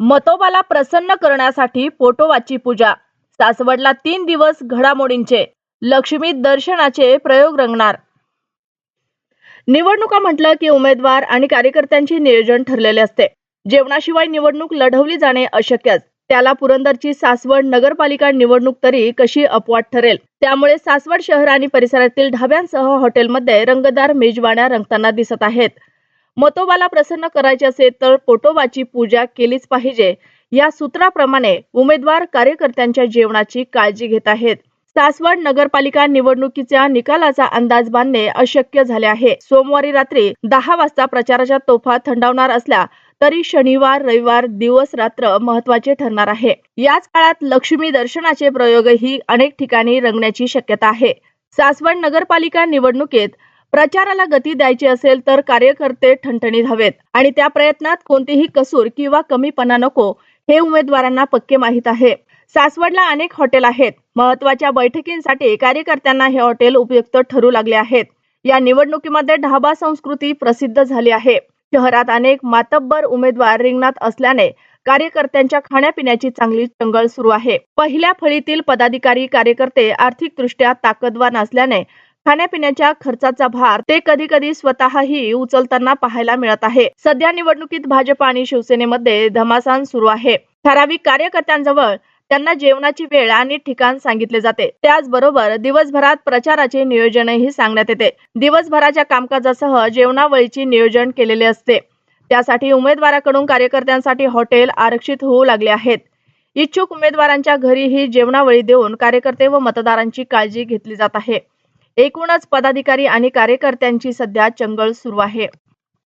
मतोबाला प्रसन्न करण्यासाठी पोटोवाची पूजा. सासवडला तीन दिवस घडामोडींचे. लक्ष्मी दर्शनाचे प्रयोग रंगणार. निवडणुका म्हटलं की उमेदवार आणि कार्यकर्त्यांचे नियोजन ठरलेले असते. जेवणाशिवाय निवडणूक लढवली जाणे अशक्यच. त्याला पुरंदरची सासवड नगरपालिका निवडणूक तरी कशी अपवाद ठरेल? त्यामुळे सासवड शहर आणि परिसरातील ढाब्यांसह हॉटेलमध्ये रंगदार मेजवाण्या रंगताना दिसत आहेत. मतोबाला प्रसन्न करायचे असेल तर पोटोबाची पूजा केलीच पाहिजे. या सूत्राप्रमाणे उमेदवार कार्यकर्त्यांच्या जेवणाची काळजी घेत आहेत. सासवड नगरपालिका निवडणुकीच्या निकालाचा अंदाज बांधणे अशक्य झाले आहे. सोमवारी रात्री दहा वाजता प्रचाराच्या तोफा थंडावणार असल्या तरी शनिवार रविवार दिवस रात्र महत्त्वाचे ठरणार आहे. याच काळात लक्ष्मी दर्शनाचे प्रयोगही अनेक ठिकाणी रंगण्याची शक्यता आहे. सासवड नगरपालिका निवडणुकीत प्रचाराला गती द्यायची असेल तर कार्यकर्ते ठणठणीत हवेत. आणि त्या प्रयत्नात कोणतीही कसूर किंवा कमीपणा नको हे उमेदवारांना पक्के माहीत आहे. सासवडला अनेक हॉटेल आहेत. महत्त्वाच्या बैठकींसाठी कार्यकर्त्यांना हे हॉटेल उपयुक्त ठरू लागले आहेत. या निवडणुकीमध्ये ढाबा संस्कृती प्रसिद्ध झाली आहे. शहरात अनेक मातब्बर उमेदवार रिंगणात असल्याने कार्यकर्त्यांच्या खाण्यापिण्याची चांगली चंगळ सुरू आहे. पहिल्या फळीतील पदाधिकारी कार्यकर्ते आर्थिकदृष्ट्या ताकदवान असल्याने खाण्यापिण्याच्या खर्चाचा भार ते कधी कधी स्वतःही उचलताना पाहायला मिळत आहे. सध्या निवडणुकीत भाजप आणि शिवसेनेमध्ये धमासान सुरू आहे. ठराविक कार्यकर्त्यांजवळ त्यांना जेवणाची वेळ आणि ठिकाण सांगितले जाते. त्याचबरोबर दिवसभरात प्रचाराचे नियोजनही सांगण्यात येते. दिवसभराच्या कामकाजासह जेवणावळीचे नियोजन केलेले असते. त्यासाठी उमेदवाराकडून कार्यकर्त्यांसाठी हॉटेल आरक्षित होऊ लागले आहेत. इच्छुक उमेदवारांच्या घरीही जेवणावळी देऊन कार्यकर्ते व मतदारांची काळजी घेतली जात आहे. एकूणच पदाधिकारी आणि कार्यकर्त्यांची सध्या चंगळ सुरू आहे.